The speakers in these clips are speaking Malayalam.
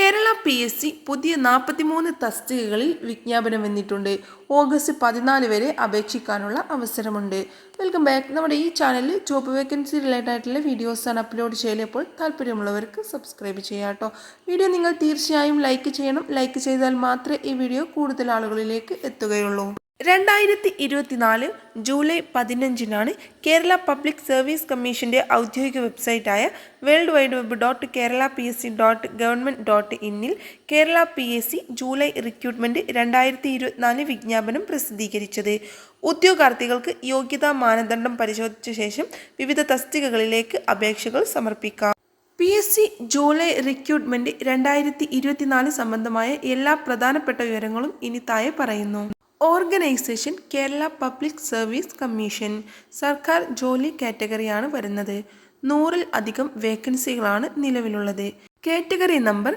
കേരള പി എസ് സി പുതിയ നാൽപ്പത്തിമൂന്ന് തസ്തികകളിൽ വിജ്ഞാപനം വന്നിട്ടുണ്ട്. ഓഗസ്റ്റ് പതിനാല് വരെ അപേക്ഷിക്കാനുള്ള അവസരമുണ്ട്. Welcome back. നമ്മുടെ ഈ ചാനലിൽ ജോബ് വേക്കൻസി റിലേറ്റഡ് ആയിട്ടുള്ള വീഡിയോസാണ് അപ്ലോഡ് ചെയ്യലപ്പോൾ താല്പര്യമുള്ളവർക്ക് സബ്സ്ക്രൈബ് ചെയ്യാം കേട്ടോ. വീഡിയോ നിങ്ങൾ തീർച്ചയായും ലൈക്ക് ചെയ്യണം. ലൈക്ക് ചെയ്താൽ മാത്രമേ ഈ വീഡിയോ കൂടുതൽ ആളുകളിലേക്ക് എത്തുകയുള്ളൂ. രണ്ടായിരത്തി ഇരുപത്തിനാല് ജൂലൈ പതിനഞ്ചിനാണ് കേരള പബ്ലിക് സർവീസ് കമ്മീഷന്റെ ഔദ്യോഗിക വെബ്സൈറ്റായ world wide web dot Kerala P S C dot government dot ഇന്നിൽ Kerala P S C July recruitment രണ്ടായിരത്തി ഇരുപത്തിനാല് വിജ്ഞാപനം പ്രസിദ്ധീകരിച്ചത്. ഉദ്യോഗാർത്ഥികൾക്ക് യോഗ്യതാ മാനദണ്ഡം പരിശോധിച്ച ശേഷം വിവിധ തസ്തികകളിലേക്ക് അപേക്ഷകൾ സമർപ്പിക്കാം. P S C July recruitment രണ്ടായിരത്തി ഇരുപത്തിനാല് സംബന്ധമായ എല്ലാ പ്രധാനപ്പെട്ട വിവരങ്ങളും ഇനി താഴെ പറയുന്നു. Organisation Kerala public service commission സർക്കാർ ജോലി കാറ്റഗറിയാണ് വരുന്നത്. നൂറിൽ അധികം വേക്കൻസികളാണ് നിലവിലുള്ളത്. കാറ്റഗറി നമ്പർ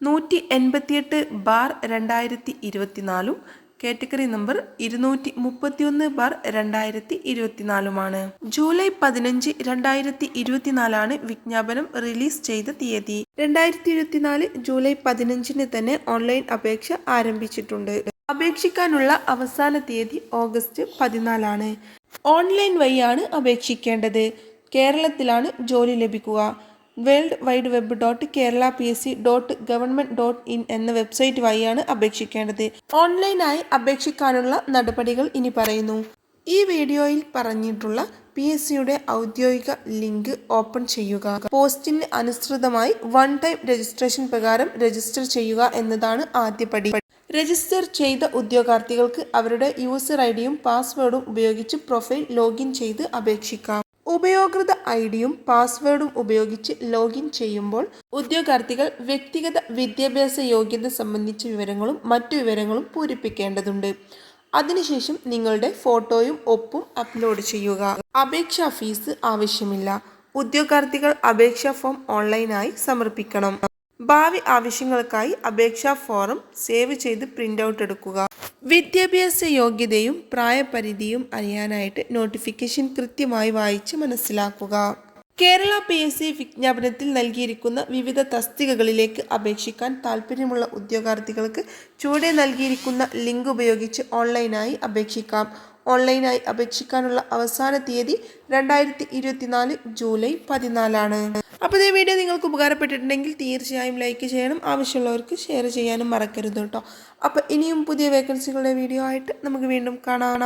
നൂറ്റി എൺപത്തിയെട്ട് ബാർ രണ്ടായിരത്തി ഇരുപത്തിനാലും കാറ്റഗറി നമ്പർ ഇരുന്നൂറ്റി മുപ്പത്തിയൊന്ന് ബാർ രണ്ടായിരത്തി ഇരുപത്തിനാലുമാണ് ജൂലൈ പതിനഞ്ച് രണ്ടായിരത്തി ഇരുപത്തിനാലാണ് വിജ്ഞാപനം റിലീസ് ചെയ്ത തീയതി. രണ്ടായിരത്തി ഇരുപത്തിനാല് ജൂലൈ പതിനഞ്ചിന് തന്നെ ഓൺലൈൻ അപേക്ഷ ആരംഭിച്ചിട്ടുണ്ട്. അപേക്ഷിക്കാനുള്ള അവസാന തീയതി ഓഗസ്റ്റ് പതിനാലാണ്. ഓൺലൈൻ വഴിയാണ് അപേക്ഷിക്കേണ്ടത്. കേരളത്തിലാണ് ജോലി ലഭിക്കുക. World wide web dot Kerala P S C dot government dot in എന്ന വെബ്സൈറ്റ് വഴിയാണ് അപേക്ഷിക്കേണ്ടത്. ഓൺലൈനായി അപേക്ഷിക്കാനുള്ള നടപടികൾ ഇനി പറയുന്നു. ഈ വീഡിയോയിൽ പറഞ്ഞിട്ടുള്ള പി എസ് സിയുടെ ഔദ്യോഗിക ലിങ്ക് ഓപ്പൺ ചെയ്യുക. പോസ്റ്റിന് അനുസൃതമായി വൺ ടൈം രജിസ്ട്രേഷൻ പ്രകാരം രജിസ്റ്റർ ചെയ്യുക എന്നതാണ് ആദ്യപടി രജിസ്റ്റർ ചെയ്ത ഉദ്യോഗാർത്ഥികൾക്ക് അവരുടെ യൂസർ ഐ ഡിയും പാസ്വേഡും ഉപയോഗിച്ച് പ്രൊഫൈൽ ലോഗിൻ ചെയ്ത് അപേക്ഷിക്കാം. ഉപയോക്തൃ ഐ ഡിയും പാസ്വേഡും ഉപയോഗിച്ച് ലോഗിൻ ചെയ്യുമ്പോൾ ഉദ്യോഗാർത്ഥികൾ വ്യക്തിഗത വിദ്യാഭ്യാസ യോഗ്യത സംബന്ധിച്ച വിവരങ്ങളും മറ്റു വിവരങ്ങളും പൂരിപ്പിക്കേണ്ടതുണ്ട്. അതിനുശേഷം നിങ്ങളുടെ ഫോട്ടോയും ഒപ്പും അപ്ലോഡ് ചെയ്യുക. അപേക്ഷാ ഫീസ് ആവശ്യമില്ല. ഉദ്യോഗാർത്ഥികൾ അപേക്ഷാ ഫോം ഓൺലൈനായി സമർപ്പിക്കണം. ഭാവി ആവശ്യങ്ങൾക്കായി അപേക്ഷാ ഫോറം സേവ് ചെയ്ത് പ്രിന്റ് ഔട്ട് എടുക്കുക. വിദ്യാഭ്യാസ യോഗ്യതയും പ്രായപരിധിയും അറിയാനായിട്ട് നോട്ടിഫിക്കേഷൻ കൃത്യമായി വായിച്ച് മനസ്സിലാക്കുക. കേരള പി എസ് സി വിജ്ഞാപനത്തിൽ നൽകിയിരിക്കുന്ന വിവിധ തസ്തികകളിലേക്ക് അപേക്ഷിക്കാൻ താൽപ്പര്യമുള്ള ഉദ്യോഗാർത്ഥികൾക്ക് ചുവടെ നൽകിയിരിക്കുന്ന ലിങ്ക് ഉപയോഗിച്ച് ഓൺലൈനായി അപേക്ഷിക്കാം. ഓൺലൈനായി അപേക്ഷിക്കാനുള്ള അവസാന തീയതി രണ്ടായിരത്തി ഇരുപത്തിനാല് ജൂലൈ പതിനാലാണ്. അപ്പോൾ ഈ വീഡിയോ നിങ്ങൾക്ക് ഉപകാരപ്പെട്ടിട്ടുണ്ടെങ്കിൽ തീർച്ചയായും ലൈക്ക് ചെയ്യണം. ആവശ്യമുള്ളവർക്ക് ഷെയർ ചെയ്യാനും മറക്കരുത് കേട്ടോ. അപ്പോൾ ഇനിയും പുതിയ വേക്കൻസികളുടെ വീഡിയോ ആയിട്ട് നമുക്ക് വീണ്ടും കാണാം.